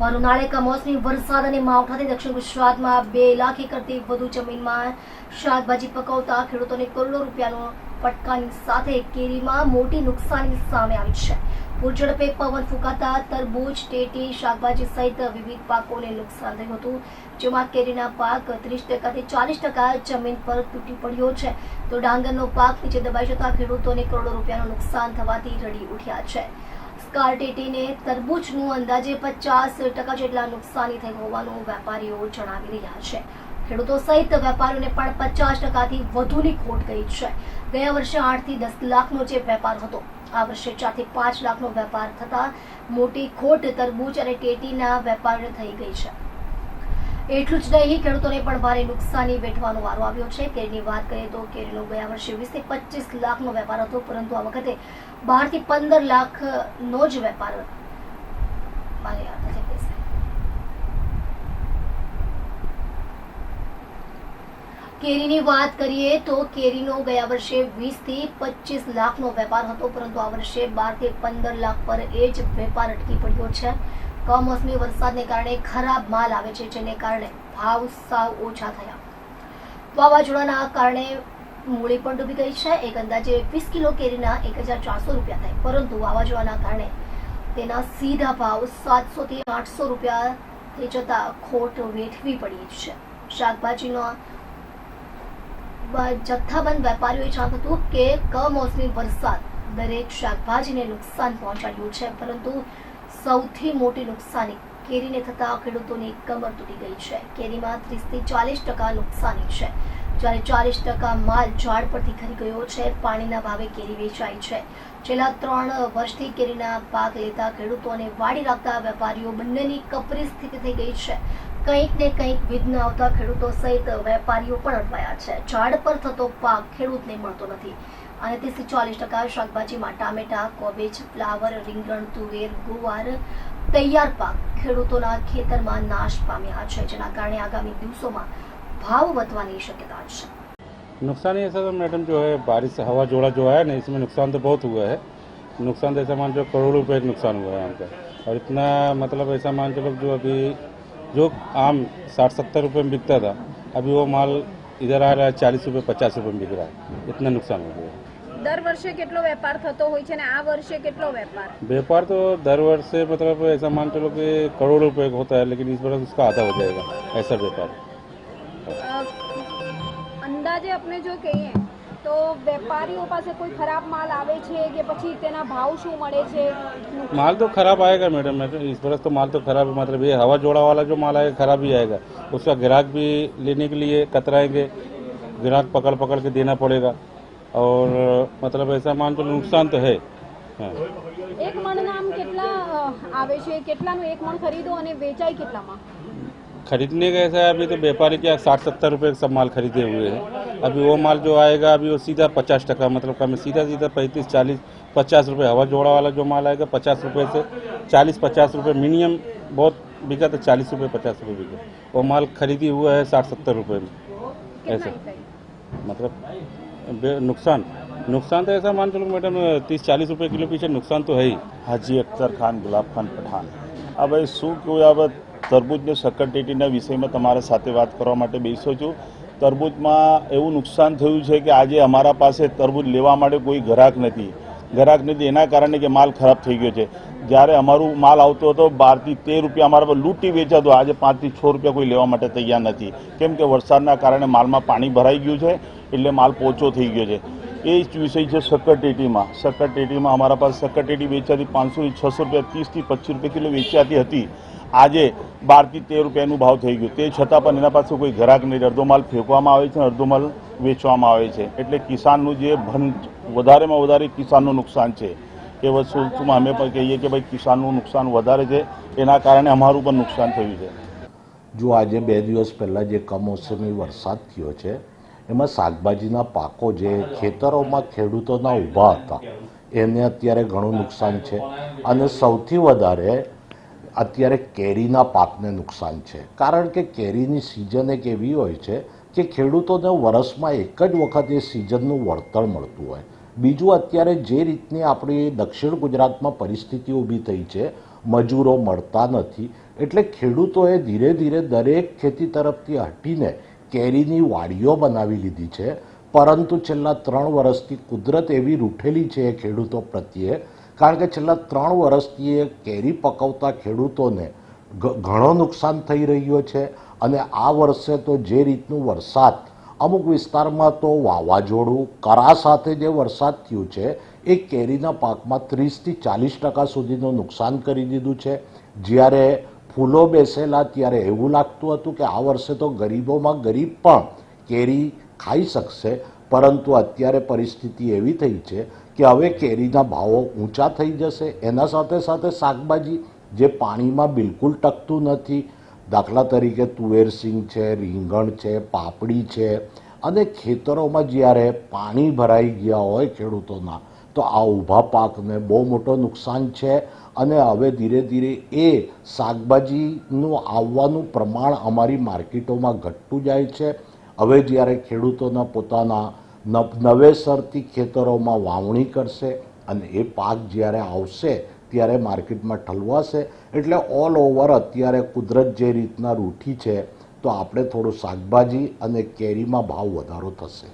વરુણાળે કમોસમી વરસાદ અને માવઠાથી દક્ષિણ ગુજરાતમાં બે લાખ એકરથી વધુ જમીનમાં શાકભાજી પકવતા ખેડૂતોને કરોડો રૂપિયાનો ફટકાની સાથે કેરીમાં મોટી નુકસાની સામે આવી છે. પૂરઝડપે પવન ફૂંકાતા તરબૂચ, ટેટી, શાકભાજી સહિત વિવિધ પાકોને નુકસાન થયું હતું, જેમાં કેરીના પાક ત્રીસ ટકાથી ચાલીસ ટકા જમીન પર તૂટી પડ્યો છે. તો ડાંગરનો પાક નીચે દબાઈ જતા ખેડૂતોને કરોડો રૂપિયાનું નુકસાન થવાથી રડી ઉઠ્યા છે. સ્કાર્ટેટીને તરબૂચનું અંદાજે પચાસ ટકા જેટલા નુકસાની થઈ હોવાનું વેપારીઓ જણાવી રહ્યા છે. ખેડૂતો સહિત વેપારીઓને પણ પચાસ ટકાથી વધુની ખોટ ગઈ છે. ગયા વર્ષે આઠથી દસ લાખનો જે વેપાર હતો, આ વર્ષે ચારથી પાંચ લાખનો વેપાર થતા મોટી ખોટ, તરબૂચ અને ટેટીના વેપારને થઈ ગઈ છે. એટલું જ નહીં, ખેડૂતોને પણ ભારે નુકસાની વેઠવાનો વારો આવ્યો છે કેરીની વાત કરીએ તો કેરીનો ગયા વર્ષે વીસથી પચીસ લાખનો વેપાર હતો, પરંતુ આ વખતે બારથી પંદર લાખનો જ વેપાર. કેરીની વાત કરીએ તો કેરીનો ગયા વર્ષે વીસથી પચીસ લાખનો વેપાર હતો, પરંતુ આ વર્ષે બારથી પંદર લાખ પર એ જ વેપાર અટકી પડ્યો છે કમોસમી વરસાદને કારણે ખરાબ માલ આવે છે, જેને કારણે ભાવ સાવ ઓછા થયા. વાવાઝોડાના કારણે મૂળી પણ ડૂબી ગઈ છે. એક અંદાજે વીસ કિલો કેરીના એક હજાર ચારસો રૂપિયા થાય. પરંતુ વાવાઝોડાના કારણે તેના સીધા ભાવ સાતસો થી આઠસો રૂપિયા થઈ જતા ખોટ વેઠવી પડી છે. શાકભાજીનો જથ્થાબંધ વેપારીઓએ જણાવ્યું કે કમોસમી વરસાદ દરેક શાકભાજીને નુકસાન પહોંચાડ્યું છે. પરંતુ સૌથી મોટી નુકસાની કેરીને થતા ખેડૂતોની કમર તૂટી ગઈ છે. કેરીમાં ત્રીસથી ચાલીસ ટકા નુકસાની છે. જ્યારે ચાલીસ ટકા માલ ઝાડ પરથી ખરી ગયો છે, પાણીના ભાવે કેરી વેચાઈ છે. છેલ્લા ત્રણ વર્ષથી કેરીના પાક લેતા ખેડૂતો અને વાડી રાખતા વેપારીઓ બંનેની કપરી સ્થિતિ થઈ ગઈ છે. કંઈક ને કંઈક વિઘ્ન આવતા ખેડૂતો સહિત વેપારીઓ પણ અટવાયા છે. ઝાડ પર થતો પાક ખેડૂતને મળતો નથી. અને ત્રીસથી ચાલીસ ટકા શાકભાજીમાં ટામેટા કોબેજ ફ્લાવર રીંગણ તુવેર ગુવાર તૈયાર પાક ખેડૂતોના ખેતરમાં નાશ પામ્યા છે જેના કારણે આગામી દિવસોમાં ભાવ વધવાની શક્યતા છે नुकसान ऐसा तो मैडम जो है बारिश से हवा जोड़ा जो है ना इसमें नुकसान तो बहुत हुआ है नुकसान तो ऐसा मान चलो करोड़ों रुपए का नुकसान हुआ है हमका और इतना मतलब ऐसा मान चलो जो अभी जो आम साठ सत्तर रुपये में बिकता था अभी वो माल इधर आ रहा है चालीस रुपये पचास रुपये में बिक रहा है इतना नुकसान हो गया દર વર્ષે કેટલો વેપાર થતો હોય છે અને આ વર્ષે કેટલો વેપાર व्यापार तो दर वर्ष से मतलब ऐसा मान चलो कि करोड़ रुपए का होता है लेकिन इस वर्ष उसका आधा हो जाएगा ऐसा व्यापार અ, અંદાજે આપણે જો કહીએ તો વેપારીઓ પાસે કોઈ ખરાબ માલ આવે છે કે પછી તેના ભાવ શું મળે છે माल तो खराब आएगा मैडम मैडम इस बरस तो माल तो खराब है मतलब ये हवा जोड़ा वाला जो माल आएगा खराब ही आएगा उसका ग्राहक भी लेने के लिए कतराएंगे ग्राहक पकड़ पकड़ के देना पड़ेगा और मतलब ऐसा मान तो नुकसान तो है हाँ। એક મણના આમ કેટલા અ, આવે છે કેટલાનું એક મણ ખરીદો અને વેચાય કેટલામાં खरीदने का ऐसा है अभी तो व्यापारी क्या साठ सत्तर रुपये का सब माल खरीदे हुए हैं अभी वो माल जो आएगा अभी वो सीधा पचास टका मतलब कम सीधा सीधा पैंतीस चालीस पचास रुपये हवा जोड़ा वाला जो माल आएगा पचास रुपये से चालीस पचास रुपये मिनिमम बहुत बिका तो चालीस रुपये पचास रुपये बिका वो माल खरीदी हुआ है साठ सत्तर रुपये में ऐसे કેટલા થાય मतलब बे- नुकसान नुकसान तो ऐसा मान चलो मैडम तीस चालीस रुपये किलो पीछे नुकसान तो है ही હાજી અખ્તર ખાન ગુલાબ ખાન પઠાણ આ ભાઈ શું કહું આ બાબત તરબૂચને સક્કરટેટીના વિષયમાં તમારા સાથે વાત કરવા માટે બેસ્યો છું તરબૂચમાં એવું નુકસાન થયું છે કે આજે અમારા પાસે તરબૂચ લેવા માટે કોઈ ગ્રાહક નથી. ગ્રાહક નથી, એના કારણે કે માલ ખરાબ થઈ ગયો છે. જ્યારે અમારું માલ આવતો હતો બારથી તેર રૂપિયા, અમારા પર લૂંટી વેચાતો, આજે પાંચથી છ રૂપિયા કોઈ લેવા માટે તૈયાર નથી. કેમ કે વરસાદના કારણે માલમાં પાણી ભરાઈ ગયું છે, એટલે માલ પોચો થઈ ગયો છે. એ જ વિષય છે સક્કરટેટીમાં સક્કરટેટીમાં અમારા પાસે સક્કરટેટી વેચાતી પાંચસોથી છસો રૂપિયા, ત્રીસથી પચીસ રૂપિયા કિલો વેચાતી હતી. આજે બારથી તેર રૂપિયાનું ભાવ થઈ ગયું. તે છતાં પણ એના પાસે કોઈ ઘરાક નહીં. અડધો માલ ફેંકવામાં આવે છે અડધો માલ વેચવામાં આવે છે. એટલે કિસાનનું જે ભન વધારેમાં વધારે કિસાનનું નુકસાન છે. એ વસ્તુમાં અમે પણ કહીએ કે ભાઈ કિસાનનું નુકસાન વધારે છે. એના કારણે અમારું પણ નુકસાન થયું છે. જો આજે બે દિવસ પહેલાં જે કમોસમી વરસાદ થયો છે એમાં શાકભાજીના પાકો જે ખેતરોમાં ખેડૂતોના ઊભા હતા, એને અત્યારે ઘણું નુકસાન છે. અને સૌથી વધારે અત્યારે કેરીના પાકને નુકસાન છે. કારણ કે કેરીની સિઝન એક એવી હોય છે કે ખેડૂતોને વરસમાં એક જ વખત એ સિઝનનું વળતર મળતું હોય. બીજું અત્યારે જે રીતની આપણી દક્ષિણ ગુજરાતમાં પરિસ્થિતિ ઊભી થઈ છે, મજૂરો મળતા નથી, એટલે ખેડૂતોએ ધીરે ધીરે દરેક ખેતી તરફથી હટીને કેરીની વાડીઓ બનાવી લીધી છે. પરંતુ છેલ્લા ત્રણ વર્ષથી કુદરત એવી રૂઠેલી છે ખેડૂતો પ્રત્યે, કારણ કે છેલ્લા ત્રણ વર્ષથી એ કેરી પકવતા ખેડૂતોને ઘણો નુકસાન થઈ રહ્યો છે અને આ વર્ષે તો જે રીતનું વરસાદ, અમુક વિસ્તારમાં તો વાવાઝોડું, કરા સાથે જે વરસાદ થયું છે, એ કેરીના પાકમાં ત્રીસથી ચાલીસ ટકા સુધીનું નુકસાન કરી દીધું છે. જ્યારે ફૂલો બેસેલા ત્યારે એવું લાગતું હતું કે આ વર્ષે તો ગરીબોમાં ગરીબ પણ કેરી ખાઈ શકશે, પરંતુ અત્યારે પરિસ્થિતિ એવી થઈ છે કે હવે કેરીના ભાવો ઊંચા થઈ જશે. એના સાથે સાથે શાકભાજી જે પાણીમાં બિલકુલ ટકતું નથી, દાખલા તરીકે તુવેરસિંગ છે, રીંગણ છે, પાપડી છે, અને ખેતરોમાં જ્યારે પાણી ભરાઈ ગયા હોય ખેડૂતોના, તો આ ઊભા પાકને બહુ મોટો નુકસાન છે. અને હવે ધીરે ધીરે એ શાકભાજીનું આવવાનું પ્રમાણ અમારી માર્કેટોમાં ઘટતું જાય છે. હવે જ્યારે ખેડૂતોના પોતાના નવેસરથી ખેતરોમાં વાવણી કરશે અને એ પાક જ્યારે આવશે ત્યારે માર્કેટમાં ઠલવાશે. એટલે ઓલ ઓવર અત્યારે કુદરત જે રીતના રૂઠી છે, તો આપણે થોડું શાકભાજી અને કેરીમાં ભાવ વધારો થશે.